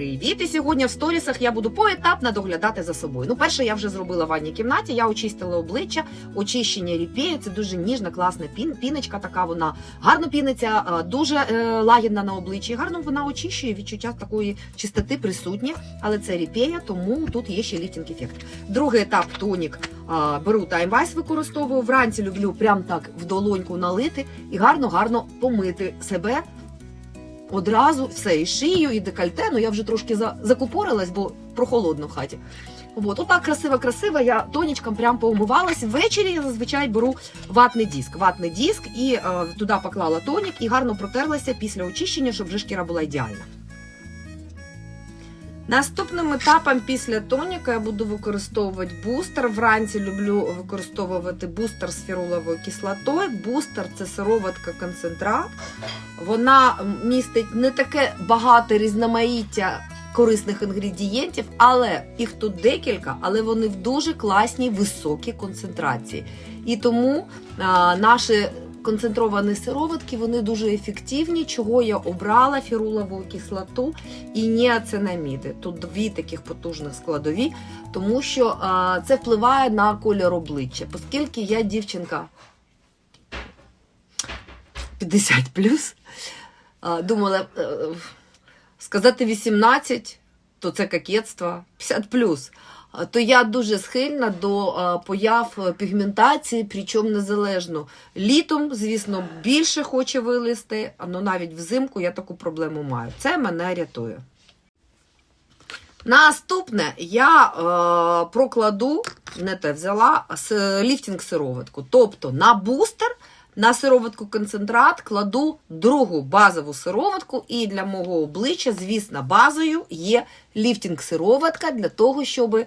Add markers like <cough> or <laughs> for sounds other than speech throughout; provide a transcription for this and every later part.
Привіт! І сьогодні в сторісах я буду поетапно доглядати за собою. Ну, перше, я вже зробила в ванній кімнаті. Я очистила обличчя, очищення ріпею. Це дуже ніжна, класна пін, піночка. Така вона гарно піниться, е, дуже е, лагідна на обличчі. Гарно вона очищує відчуття такої чистоти присутнє, але це ріпея, тому тут є ще ліфтінг ефект. Другий етап тонік. Беру таймвайс, використовую. Вранці люблю прям так в долоньку налити і гарно-гарно помити себе одразу все, і шию, і декольте. Ну я вже трошки за, закупорилась, бо прохолодно в хаті. От, отак красиво-красиво, я тонічком прям поумивалась. Ввечері я зазвичай беру ватний диск. Ватний диск і е, туди поклала тонік і гарно протерлася після очищення, щоб вже шкіра була ідеальна. Наступним етапом після тоніка я буду використовувати бустер. Вранці люблю використовувати бустер з фіруловою кислотою. Бустер це сироватка концентрат. Вона містить не таке багато різноманіття корисних інгредієнтів, але їх тут декілька, але вони в дуже класній високій концентрації. І тому а, наші концентровані сироватки вони дуже ефективні, чого я обрала фірулову кислоту і ніацинаміди. Тут дві таких потужних складові, тому що а, це впливає на колір обличчя, оскільки я дівчинка 50 а, думала е, сказати 18, то це кокетство, 50 А, То я дуже схильна до появ пігментації, причому незалежно. Літом, звісно, більше хоче вилізти, але навіть взимку я таку проблему маю. Це мене рятує. Наступне я е, прокладу, не те взяла, с- ліфтинг сироватку. Тобто на бустер, на сироватку концентрат кладу другу базову сироватку. І для мого обличчя, звісно, базою є ліфтинг сироватка для того, щоб е,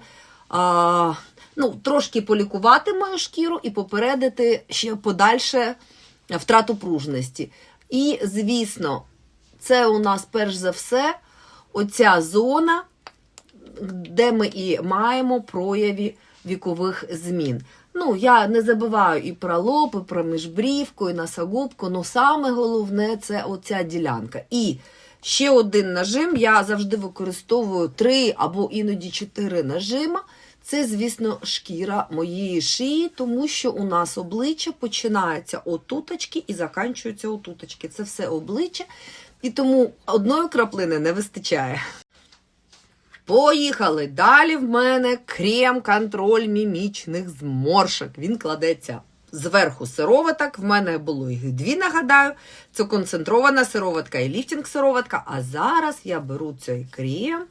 ну, трошки полікувати мою шкіру і попередити ще подальше втрату пружності. І, звісно, це у нас перш за все оця зона де ми і маємо прояви вікових змін. Ну, я не забуваю і про лоб, і про міжбрівку, і носогубку, але саме головне це оця ділянка. І ще один нажим, я завжди використовую три або іноді чотири нажима. Це, звісно, шкіра моєї шиї, тому що у нас обличчя починається отуточки і заканчується отуточки. Це все обличчя. І тому одної краплини не вистачає. Поїхали. Далі в мене крем-контроль мімічних зморшок. Він кладеться зверху сироваток. В мене було їх дві, нагадаю. Це концентрована сироватка і ліфтинг сироватка. А зараз я беру цей крем,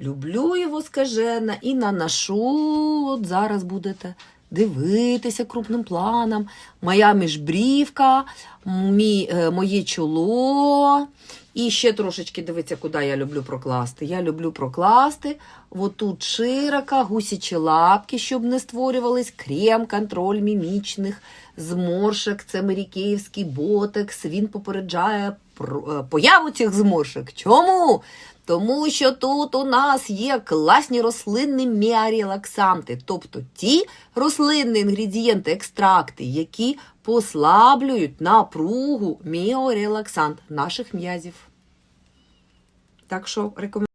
люблю його скажено і наношу. От зараз будете дивитися крупним планом. Моя міжбрівка, мій, е, моє чоло. І ще трошечки дивіться, куди я люблю прокласти. Я люблю прокласти отут широко, гусячі лапки, щоб не створювались крем, контроль мімічних зморшок. Це мерікеївський ботекс. Він попереджає е, появу цих зморшок. Чому? Тому що тут у нас є класні рослинні міорелаксанти, тобто ті рослинні інгредієнти, екстракти, які послаблюють напругу міорелаксант наших м'язів. Так що рекомендую.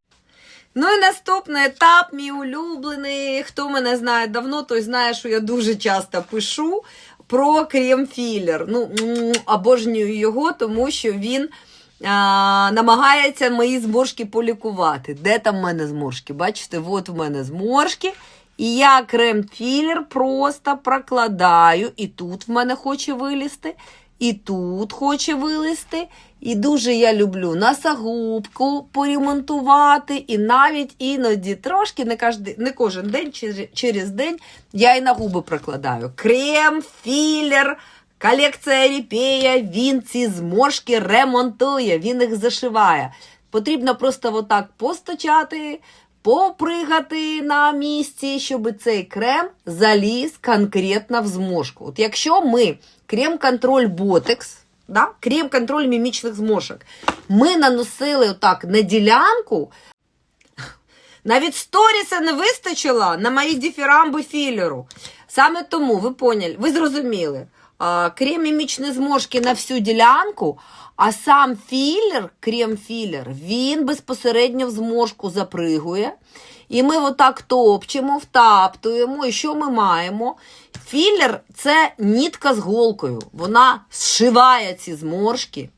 Ну і наступний етап, мій улюблений. Хто мене знає давно, той знає, що я дуже часто пишу про крем-філер. Ну, обожнюю його, тому що він а, намагається мої зморшки полікувати. Де там в мене зморшки? Бачите, от в мене зморшки. І я крем-філер просто прокладаю. І тут в мене хоче вилізти, і тут хоче вилізти. І дуже я люблю носогубку поремонтувати. І навіть іноді трошки, не, кожен, не кожен день, через- через день я і на губи прокладаю. Крем, філер, колекція ріпея, він ці зморшки ремонтує, він їх зашиває. Потрібно просто отак постачати, попригати на місці, щоб цей крем заліз конкретно в зморшку. От якщо ми крем-контроль ботекс, да? крем-контроль мімічних зморшок, ми наносили отак на ділянку, навіть сторіса не вистачило на мої діфірамби філеру. Саме тому ви поняли, ви зрозуміли. А, крем мімічні зморшки на всю ділянку, а сам філер, крем-філер, він безпосередньо в зморшку запригує. І ми отак топчемо, втаптуємо. І що ми маємо? Філер це нітка з голкою. Вона зшиває ці зморшки.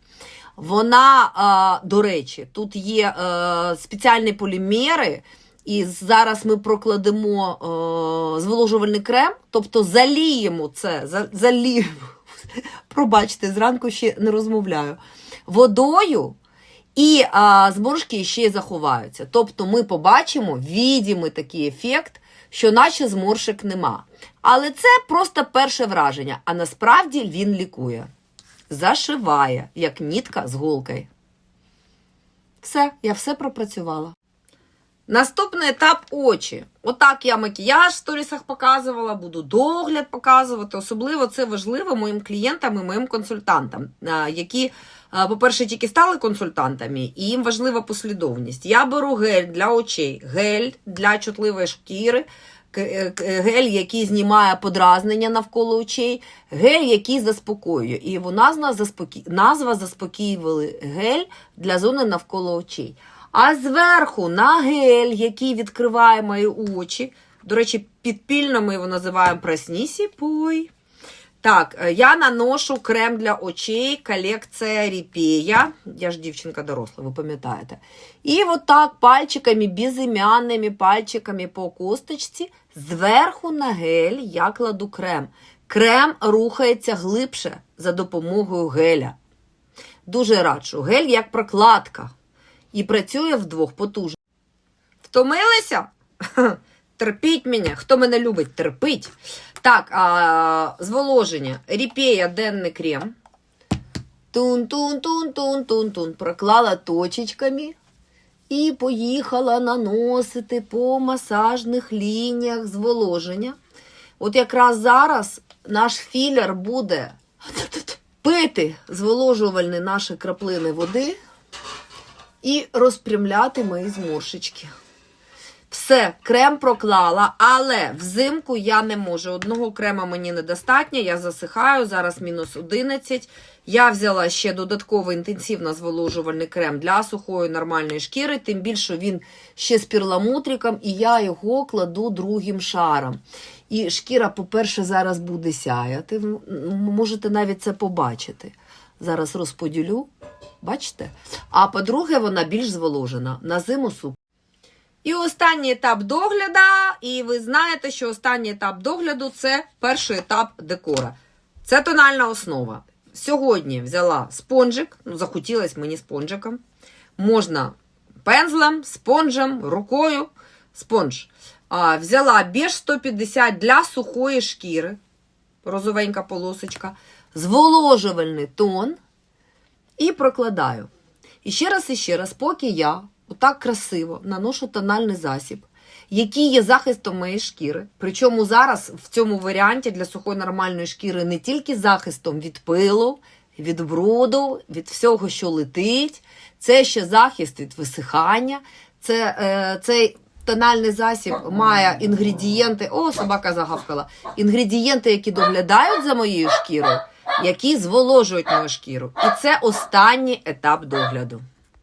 Вона, до речі, тут є е, спеціальні полімери, і зараз ми прокладемо е, зволожувальний крем, тобто заліємо це, за, заліємо. <laughs> Пробачте, зранку ще не розмовляю. Водою. І а, зморшки ще й заховаються. Тобто ми побачимо відімий такий ефект, що наче зморшок нема. Але це просто перше враження, а насправді він лікує. Зашиває, як нітка з голкою. Все, я все пропрацювала. Наступний етап очі. Отак я макіяж в сторісах показувала, буду догляд показувати. Особливо це важливо моїм клієнтам і моїм консультантам, які, по-перше, тільки стали консультантами, і їм важлива послідовність. Я беру гель для очей, гель для чутливої шкіри, е, гель, який знімає подразнення навколо очей, гель, який заспокоює. І його назва, заспокі... назва заспокоювали гель для зони навколо очей. А зверху на гель, який відкриває мої очі. До речі, підпільно ми його називаємо «Проснісі пой». Так, е, я наношу крем для очей, колекція Ріпея. Я ж дівчинка доросла, ви пам'ятаєте. І отак пальчиками, безім'янними пальчиками по косточці, зверху на гель я кладу крем. Крем рухається глибше за допомогою геля. Дуже раджу. Гель як прокладка. І працює вдвох потужно. Втомилися? <laughs> Терпіть мене. Хто мене любить, терпить. Так, а, зволоження. Ріпея денний крем. Тун-тун-тун-тун-тун-тун. Проклала точечками. І поїхала наносити по масажних лініях зволоження. От якраз зараз наш філер буде пити зволожувальні наші краплини води і розпрямляти мої зморшечки. Все, крем проклала, але взимку я не можу. Одного крема мені недостатньо, я засихаю, зараз мінус 11. Я взяла ще додатковий інтенсивно зволожувальний крем для сухої нормальної шкіри, тим більше він ще з перламутриком, і я його кладу другим шаром. І шкіра, по-перше, зараз буде сяяти. Можете навіть це побачити. Зараз розподілю. Бачите? А по-друге, вона більш зволожена. На зиму супер. І останній етап догляду, і ви знаєте, що останній етап догляду це перший етап декора. Це тональна основа. Сьогодні взяла спонжик, ну, захотілось мені спонжиком. Можна пензлем, спонжем, рукою. Спонж. А, взяла біж 150 для сухої шкіри, розовенька полосочка, зволожувальний тон і прокладаю. І ще раз, і ще раз, поки я отак красиво наношу тональний засіб, який є захистом моєї шкіри. Причому зараз в цьому варіанті для сухої нормальної шкіри не тільки захистом від пилу, від бруду, від всього, що летить, це ще захист від висихання. Це, е, цей тональний засіб має інгредієнти. О, собака загавкала. Інгредієнти, які доглядають за моєю шкірою, які зволожують мою шкіру. І це останній етап догляду.